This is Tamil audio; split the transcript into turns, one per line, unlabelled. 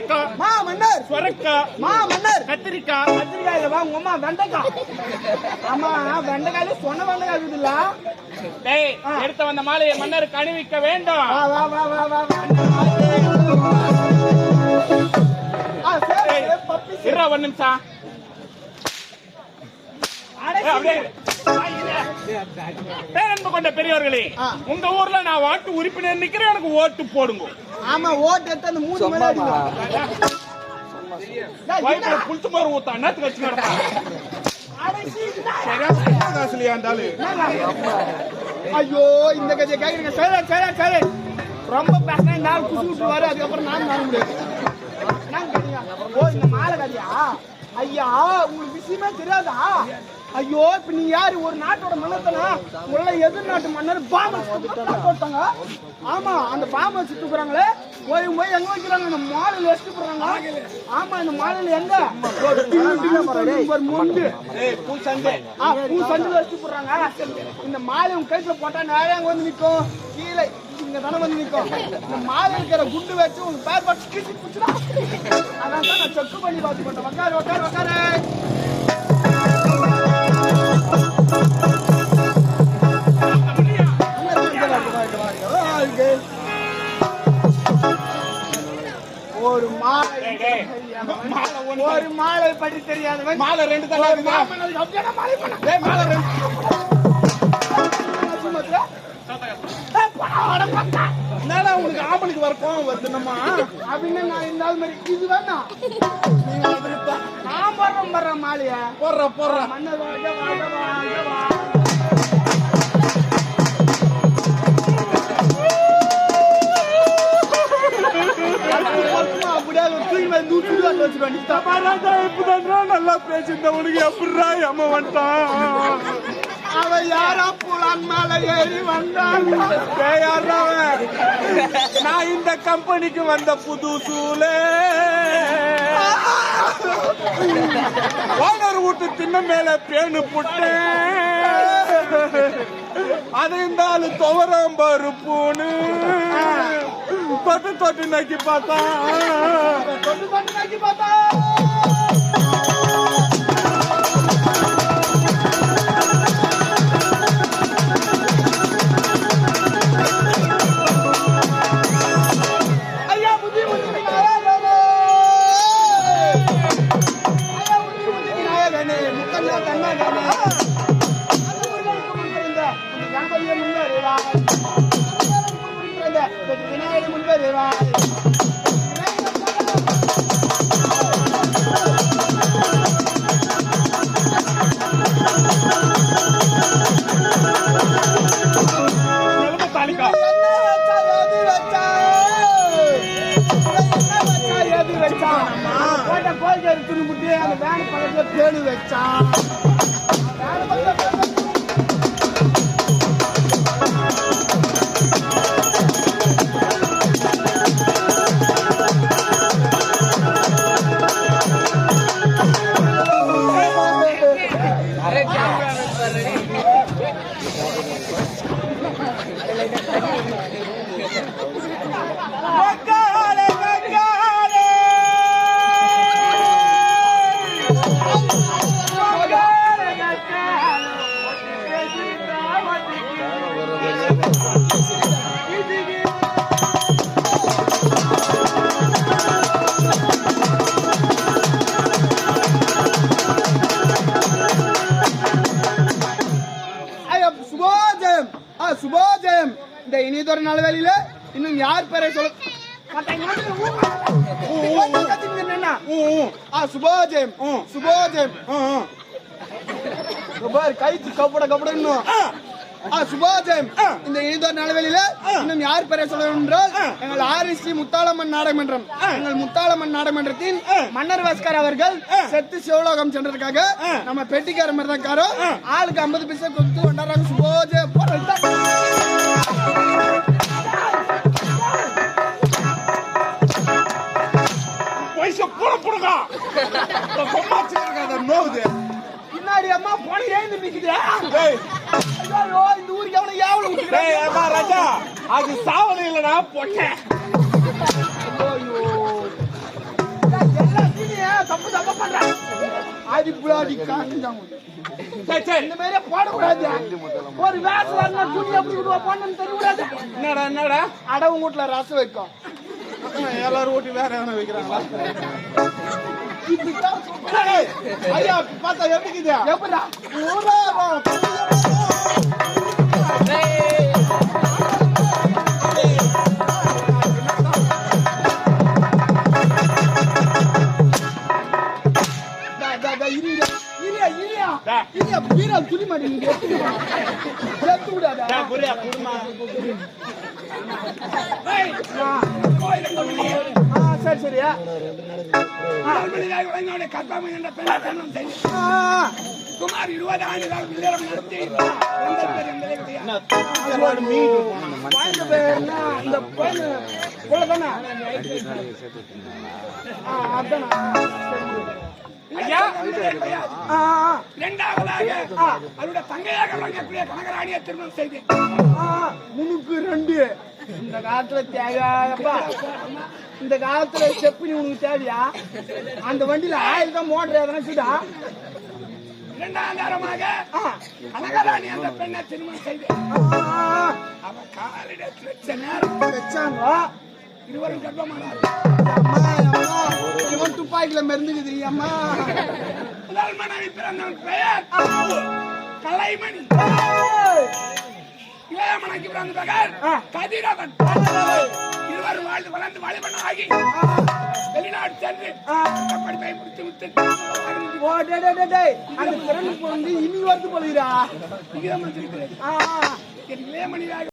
மன்னர்
சொரக்காய்
மா மன்னர்
கத்திரிக்காய்
கத்திரிக்காயில வா உங்க அம்மா வெண்டைக்காய் ஆமா வெண்டைக்காயில சொன்ன வெண்டைக்காய் இருக்குதுல்ல.
டேய் எடுத்து வந்த மாலையை மன்னருக்கு அணிவிக்க வேண்டும்.
வா வா வா வா வா
ஒரு நிமிஷம். அப்படியே. பேரன்பு கொண்ட பெரியவர்களே. உங்க ஊர்ல நான் வாட்டு உறுப்பினர் நிக்கிறேன் எனக்கு ஓட்டு போடுங்க.
ஆமா ஓட்டு எடுத்து அந்த மூணு மணி அடிக்கும்?
புளிச்ச மாதிரி ஊத்தா கிடப்பா
அடைச்சி, என்னடா?
சரியா காசுலையா இருந்தாலும்?
ஐயோ இந்த கதையை கேக்குறீங்க. சரி சரி சரி ரொம்ப பேசினா இந்த ஆள் குசு விட்டுருவாரு அதுக்கப்புறம் நான் நான் முடியாது. என்னங்க கேட்டீங்க? ஓ இந்த மாலை கதையா? ஐயா உங்களுக்கு விஷயமே தெரியாதா? ஐயோ இப்ப நீ யாரு? ஒரு நாட்டோட மன்னத்தனா? உள்ள எதிர் நாட்டு மன்னர் பாம்பை போட்டாங்க ஆமா அந்த பாம்பை சுட்டு போறாங்களே போய் போய் எங்க வைக்கிறாங்க? இந்த மாலையில வச்சுட்டு போறாங்க. ஆமா இந்த மாலையில எங்க? ஒரு மொண்டு
பூ சண்டை
ஆ, பூ சந்தில வச்சு போடுறாங்க இந்த மாலை உங்க கைத்துல போட்டா நேரம் அங்க வந்து நிக்கும். கீழே இங்க தானே வந்து நிக்கும். இந்த மாலை இருக்கிற குண்டு வச்சு உங்க பேர் பட்டு கிட்டி புச்சுடா அதான் தான் நான் செக் பண்ணி பார்த்து போட்டேன் உக்காரு உக்காரு உக்காரு. ஒரு மாலை பற்றி தெரியாதவன்.
மாலை ரெண்டு தான்
மாலை பண்ண
மாலை ரெண்டு. என்னடா உனக்கு ஆம்பளுக்கு வர கோவம் வருது நம்ம
அப்படின்னு நான் இருந்தாலும் மாதிரி இது வேணாம் நான் போடுறேன் போடுறேன் மாலைய.
போடுற போடுற.
மன்னர் வாழ்க வாழ்க வாழ்க சுடுகாட்டில் வச்சுட்டு வந்துட்டான்.
இப்பதான் நல்லா பேசியிருந்த உனக்கு எப்படிடா அம்மா வந்துட்டான்?
அவன் யாரா புலான் மேல ஏறி வந்தான்?
நான் இந்த கம்பெனிக்கு வந்த புது சூலே. ஓனர் வீட்டு தின்ன மேல பேணு புட்டேன். அது இந்த ஆளு துவரம் பருப்புன்னு. தொட்டு தொட்டு நக்கி பார்த்தா.
தொட்டு தொட்டு பார்த்தா. விநாயகர் முன்வருவாய் இந்த இனியதொரு நாள்வேலியில இன்னும் யார் பேரை சொல்ல சுபோஜயம். சுபோஜயம். கைத்து கப்பட கப்பட இன்னும் சுபோஜயம். இந்த இனிதொரு நாள்வேலியில இன்னும் யார் சொல்லணும் என்றால் எங்கள் ஆர்எஸ்டி முத்தாளம்மன் நாடகமன்றம். எங்கள் முத்தாளம்மன் நாடகமன்றத்தின் மன்னர் வாஸ்கர் அவர்கள் செத்து சிவலோகம் சென்றதுக்காக நம்ம பெட்டிக்கார மாதிரி தான் காரோ ஆளுக்கு ஐம்பது பைசா கொடுத்து கொண்டாடுறாங்க. சுபோஜயம். போறேன் இந்த ஊருக்கு எவனை ஏவல
விட்டுக்கிறேன் ராஜா அது சாவணி இல்லைனா பொட்டேன்
தப்பு தப்பு பண்றேன் அது
புலாடி காட்டுதாங்க
இந்த மாதிரியே போடக்கூடாது ஒரு வேசம் துணி
என்னடா என்னடா?
அடவு வீட்டுல ரசம் வைக்கும்.
எல்லாரும் ஊட்டி வேற எவனை வைக்கிறாங்களா ஐயா பார்த்தா எப்படி
இரியா, வீரா, துணி மாட்டி நீங்க எடுத்துட்டு வா. எடுத்து விடாத.
டேய், புரியா குடுமா
ஆ, சரி சரியா
சுமார் இருபது ஆண்டுகள் இல்லறம் நடத்தி
அதானா?
இரண்டாவதாக. அவருடைய தங்கையாக விளங்கக்கூடிய கனகராணியை திருமணம் செய்து.
ஆ, முனுக்கு ரெண்டு. இந்த காலத்துல தேவையாப்பா இந்த காலத்துல செப்புனி உனக்கு தேவையா? அந்த வண்டியில ஆயில் தான் மோட்டர் எதனா சுதா
இரண்டாம் தரமாக
ஆ,
கனகராணி அந்த பெண்ணை திருமணம் செய்து.
ஆ, ஆ,
அவ காலிடத்தில் வச்ச நேரம்.
வச்சாங்க
இருவரும் கர்ப்பமானார்
அம்மா அம்மா இவன் துப்பாக்கில மருந்துக்குது அம்மா.
முதல் மனைவி பிறந்தவன் பெயர் கலைமணி. இளைய மனைவி பிறந்த பெயர்
ஆ.
கதிரவன். இருவரும் வாழ்ந்து வளர்ந்து வழிபண்ண ஆகி வெளிநாடு சென்று. படிப்பை முடித்து விட்டு
ஓ டே டே, அந்த பிறந்து பொண்ணு இனி வருது போலுடா
விகிதம் வந்திருக்கிறது
ஆ